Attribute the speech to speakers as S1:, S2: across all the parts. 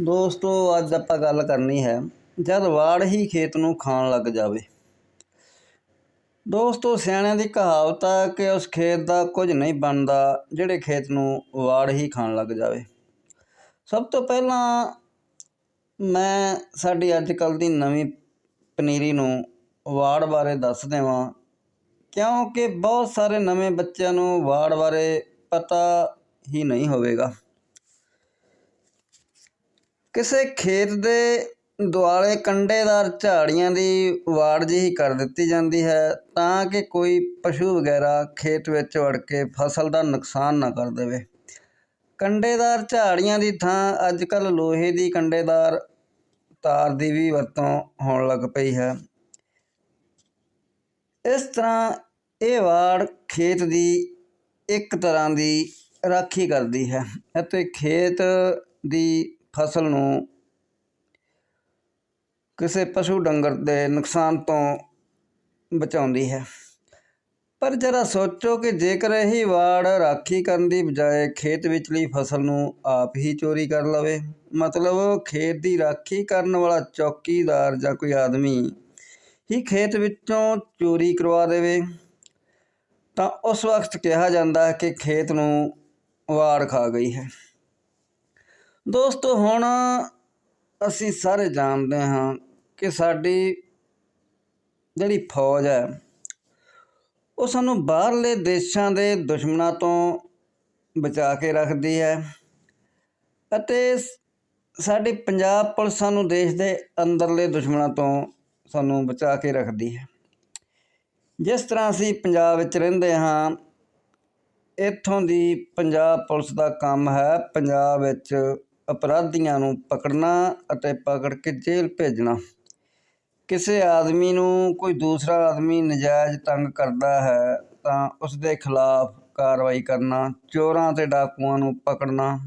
S1: ਦੋਸਤੋ, ਅੱਜ ਆਪਾਂ ਗੱਲ ਕਰਨੀ ਹੈ, ਜਦ ਵਾੜ ਹੀ ਖੇਤ ਨੂੰ ਖਾਣ ਲੱਗ ਜਾਵੇ। ਦੋਸਤੋ, ਸਿਆਣਿਆਂ ਦੀ ਕਹਾਵਤ ਆ ਕਿ ਉਸ ਖੇਤ ਦਾ ਕੁਝ ਨਹੀਂ ਬਣਦਾ ਜਿਹੜੇ ਖੇਤ ਨੂੰ ਵਾੜ ਹੀ ਖਾਣ ਲੱਗ ਜਾਵੇ। ਸਭ ਤੋਂ ਪਹਿਲਾਂ ਮੈਂ ਸਾਡੀ ਅੱਜ ਕੱਲ ਦੀ ਨਵੀਂ ਪਨੀਰੀ ਨੂੰ ਵਾੜ ਬਾਰੇ ਦੱਸ ਦੇਵਾਂ, ਕਿਉਂਕਿ ਬਹੁਤ ਸਾਰੇ ਨਵੇਂ ਬੱਚਿਆਂ ਨੂੰ ਵਾੜ ਬਾਰੇ ਪਤਾ ਹੀ ਨਹੀਂ ਹੋਵੇਗਾ। ਕਿਸੇ ਖੇਤ ਦੇ ਦੁਆਲੇ ਕੰਡੇਦਾਰ ਝਾੜੀਆਂ ਦੀ ਵਾੜ ਜਿਹੀ ਕਰ ਦਿੱਤੀ ਜਾਂਦੀ ਹੈ ਤਾਂ ਕਿ ਕੋਈ ਪਸ਼ੂ ਵਗੈਰਾ ਖੇਤ ਵਿੱਚ ਵੜ ਕੇ ਫਸਲ ਦਾ ਨੁਕਸਾਨ ਨਾ ਕਰ ਦੇਵੇ। ਕੰਡੇਦਾਰ ਝਾੜੀਆਂ ਦੀ ਥਾਂ ਅੱਜ ਕੱਲ ਲੋਹੇ ਦੀ ਕੰਡੇਦਾਰ ਤਾਰ ਦੀ ਵੀ ਵਰਤੋਂ ਹੋਣ ਲੱਗ ਪਈ ਹੈ। ਇਸ ਤਰ੍ਹਾਂ ਇਹ ਵਾੜ ਖੇਤ ਦੀ ਇੱਕ ਤਰ੍ਹਾਂ ਦੀ ਰਾਖੀ ਕਰਦੀ ਹੈ ਅਤੇ ਖੇਤ ਦੀ ਫਸਲ ਨੂੰ ਕਿਸੇ ਪਸ਼ੂ ਡੰਗਰ ਦੇ ਨੁਕਸਾਨ ਤੋਂ ਬਚਾਉਂਦੀ ਹੈ। ਪਰ ਜਰਾ ਸੋਚੋ ਕਿ ਜੇਕਰ ਇਹ ਵਾੜ ਰਾਖੀ ਕਰਨ ਦੀ ਬਜਾਏ ਖੇਤ ਵਿਚਲੀ ਫਸਲ ਨੂੰ ਆਪ ਹੀ ਚੋਰੀ ਕਰ ਲਵੇ, ਮਤਲਬ ਖੇਤ ਦੀ ਰਾਖੀ ਕਰਨ ਵਾਲਾ ਚੌਕੀਦਾਰ ਜਾਂ ਕੋਈ ਆਦਮੀ ਹੀ ਖੇਤ ਵਿੱਚੋਂ ਚੋਰੀ ਕਰਵਾ ਦੇਵੇ, ਤਾਂ ਉਸ ਵਕਤ ਕਿਹਾ ਜਾਂਦਾ ਹੈ ਕਿ ਖੇਤ ਨੂੰ ਵਾੜ ਖਾ ਗਈ ਹੈ। ਦੋਸਤੋ, ਹੁਣ ਅਸੀਂ ਸਾਰੇ ਜਾਣਦੇ ਹਾਂ ਕਿ ਸਾਡੀ ਜਿਹੜੀ ਫੌਜ ਹੈ, ਉਹ ਸਾਨੂੰ ਬਾਹਰਲੇ ਦੇਸ਼ਾਂ ਦੇ ਦੁਸ਼ਮਣਾਂ ਤੋਂ ਬਚਾ ਕੇ ਰੱਖਦੀ ਹੈ ਅਤੇ ਸਾਡੀ ਪੰਜਾਬ ਪੁਲਿਸ ਸਾਨੂੰ ਦੇਸ਼ ਦੇ ਅੰਦਰਲੇ ਦੁਸ਼ਮਣਾਂ ਤੋਂ ਸਾਨੂੰ ਬਚਾ ਕੇ ਰੱਖਦੀ ਹੈ। ਜਿਸ ਤਰ੍ਹਾਂ ਅਸੀਂ ਪੰਜਾਬ ਵਿੱਚ ਰਹਿੰਦੇ ਹਾਂ, ਇੱਥੋਂ ਦੀ ਪੰਜਾਬ ਪੁਲਿਸ ਦਾ ਕੰਮ ਹੈ, ਪੰਜਾਬ ਵਿੱਚ ਅਪਰਾਧੀਆਂ ਨੂੰ ਪਕੜਨਾ ਅਤੇ ਪਕੜ ਕੇ ਜੇਲ੍ਹ ਭੇਜਣਾ। ਕਿਸੇ ਆਦਮੀ ਨੂੰ ਕੋਈ ਦੂਸਰਾ ਆਦਮੀ ਨਜਾਇਜ਼ ਤੰਗ ਕਰਦਾ ਹੈ ਤਾਂ ਉਸ ਦੇ ਖਿਲਾਫ ਕਾਰਵਾਈ ਕਰਨਾ, ਚੋਰਾਂ ਤੇ ਡਾਕੂਆਂ ਨੂੰ ਪਕੜਨਾ,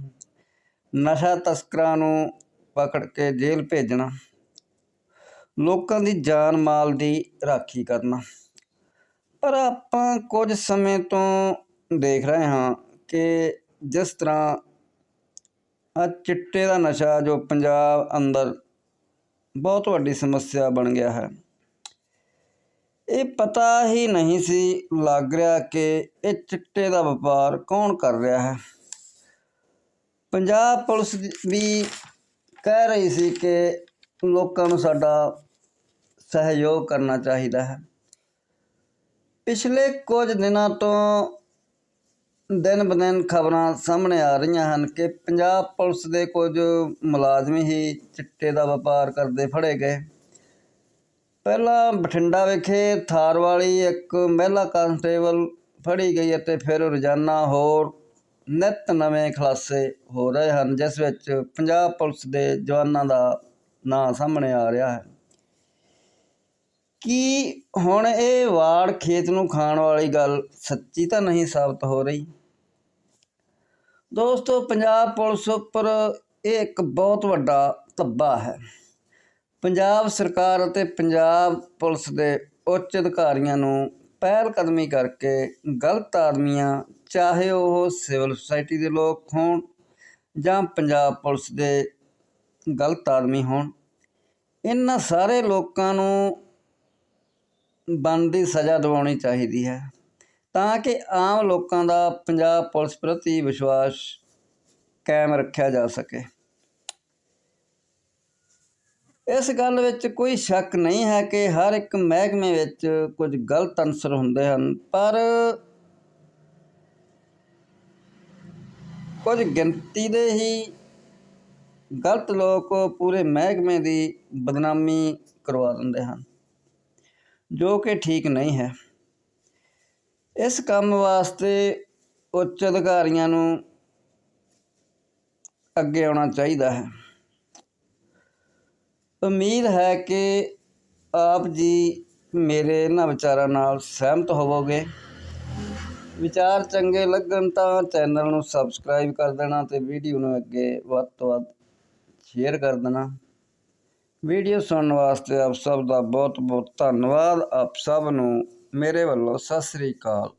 S1: ਨਸ਼ਾ ਤਸਕਰਾਂ ਨੂੰ ਪਕੜ ਕੇ ਜੇਲ੍ਹ ਭੇਜਣਾ, ਲੋਕਾਂ ਦੀ ਜਾਨ ਮਾਲ ਦੀ ਰਾਖੀ ਕਰਨਾ। ਪਰ ਆਪਾਂ ਕੁਝ ਸਮੇਂ ਤੋਂ ਦੇਖ ਰਹੇ ਹਾਂ ਕਿ ਜਿਸ ਤਰ੍ਹਾਂ ਆ ਚਿੱਟੇ ਦਾ ਨਸ਼ਾ ਜੋ ਪੰਜਾਬ ਅੰਦਰ ਬਹੁਤ ਵੱਡੀ ਸਮੱਸਿਆ ਬਣ ਗਿਆ ਹੈ। ਇਹ ਪਤਾ ਹੀ ਨਹੀਂ ਸੀ ਲੱਗ ਰਿਹਾ ਕਿ ਇਹ ਚਿੱਟੇ ਦਾ ਵਪਾਰ ਕੌਣ ਕਰ ਰਿਹਾ ਹੈ। ਪੰਜਾਬ ਪੁਲਿਸ ਵੀ ਕਹਿ ਰਹੀ ਸੀ ਕਿ ਲੋਕਾਂ ਨੂੰ ਸਾਡਾ ਸਹਿਯੋਗ ਕਰਨਾ ਚਾਹੀਦਾ ਹੈ। ਪਿਛਲੇ ਕੁਝ ਦਿਨਾਂ ਤੋਂ ਦਿਨ ਬਦਨ ਖਬਰਾਂ ਸਾਹਮਣੇ ਆ ਰਹੀਆਂ ਹਨ ਕਿ ਪੰਜਾਬ ਪੁਲਿਸ ਦੇ ਕੁਝ ਮੁਲਾਜ਼ਮ ਹੀ ਚਿੱਟੇ ਦਾ ਵਪਾਰ ਕਰਦੇ ਫੜੇ ਗਏ। ਪਹਿਲਾਂ ਬਠਿੰਡਾ ਵਿਖੇ ਥਾਰ ਵਾਲੀ ਇੱਕ ਮਹਿਲਾ ਕਾਂਸਟੇਬਲ ਫੜੀ ਗਈ ਅਤੇ ਫਿਰ ਰੋਜ਼ਾਨਾ ਹੋਰ ਨਿਤ ਨਵੇਂ ਖਲਾਸੇ ਹੋ ਰਹੇ ਹਨ, ਜਿਸ ਵਿੱਚ ਪੰਜਾਬ ਪੁਲਿਸ ਦੇ ਜਵਾਨਾਂ ਦਾ ਨਾਂ ਸਾਹਮਣੇ ਆ ਰਿਹਾ ਹੈ। ਕੀ ਹੁਣ ਇਹ ਵਾੜ ਖੇਤ ਨੂੰ ਖਾਣ ਵਾਲੀ ਗੱਲ ਸੱਚੀ ਤਾਂ ਨਹੀਂ ਸਾਬਤ ਹੋ ਰਹੀ? ਦੋਸਤੋ, ਪੰਜਾਬ ਪੁਲਿਸ ਉੱਪਰ ਇਹ ਇੱਕ ਬਹੁਤ ਵੱਡਾ ਧੱਬਾ ਹੈ। ਪੰਜਾਬ ਸਰਕਾਰ ਅਤੇ ਪੰਜਾਬ ਪੁਲਿਸ ਦੇ ਉੱਚ ਅਧਿਕਾਰੀਆਂ ਨੂੰ ਪਹਿਲ ਕਦਮੀ ਕਰਕੇ ਗਲਤ ਆਦਮੀਆਂ, ਚਾਹੇ ਉਹ ਸਿਵਲ ਸੁਸਾਇਟੀ ਦੇ ਲੋਕ ਹੋਣ ਜਾਂ ਪੰਜਾਬ ਪੁਲਿਸ ਦੇ ਗਲਤ ਆਦਮੀ ਹੋਣ, ਇਹਨਾਂ ਸਾਰੇ ਲੋਕਾਂ ਨੂੰ ਬਣਦੀ ਸਜ਼ਾ ਦਿਵਾਉਣੀ ਚਾਹੀਦੀ ਹੈ। ਤਾਂ ਕਿ ਆਮ ਲੋਕਾਂ ਦਾ ਪੰਜਾਬ ਪੁਲਿਸ ਪ੍ਰਤੀ ਵਿਸ਼ਵਾਸ ਕਾਇਮ ਰੱਖਿਆ ਜਾ ਸਕੇ। ਇਸ ਗੱਲ ਵਿੱਚ ਕੋਈ ਸ਼ੱਕ ਨਹੀਂ ਹੈ ਕਿ ਹਰ ਇੱਕ ਮਹਿਕਮੇ ਵਿੱਚ ਕੁਝ ਗਲਤ ਅਨਸਰ ਹੁੰਦੇ ਹਨ, ਪਰ ਕੁਝ ਗਿਣਤੀ ਦੇ ਹੀ ਗਲਤ ਲੋਕ ਪੂਰੇ ਮਹਿਕਮੇ ਦੀ ਬਦਨਾਮੀ ਕਰਵਾ ਦਿੰਦੇ ਹਨ, ਜੋ ਕਿ ਠੀਕ ਨਹੀਂ ਹੈ। ਇਸ ਕੰਮ ਵਾਸਤੇ ਉੱਚ ਅਧਿਕਾਰੀਆਂ ਨੂੰ ਅੱਗੇ ਆਉਣਾ ਚਾਹੀਦਾ ਹੈ। ਉਮੀਦ ਹੈ ਕਿ ਆਪ ਜੀ ਮੇਰੇ ਇਹਨਾਂ ਵਿਚਾਰਾਂ ਨਾਲ ਸਹਿਮਤ ਹੋਵੋਗੇ। ਵਿਚਾਰ ਚੰਗੇ ਲੱਗਣ ਤਾਂ ਚੈਨਲ ਨੂੰ ਸਬਸਕ੍ਰਾਈਬ ਕਰ ਦੇਣਾ ਤੇ ਵੀਡੀਓ ਨੂੰ ਅੱਗੇ ਵੱਧ ਤੋਂ ਵੱਧ ਸ਼ੇਅਰ ਕਰ ਦੇਣਾ। ਵੀਡੀਓ ਸੁਣਨ ਵਾਸਤੇ ਆਪ ਸਭ ਦਾ ਬਹੁਤ ਬਹੁਤ ਧੰਨਵਾਦ। ਆਪ ਸਭ ਨੂੰ ਮੇਰੇ ਵੱਲੋਂ ਸਤਿ ਸ੍ਰੀ ਅਕਾਲ।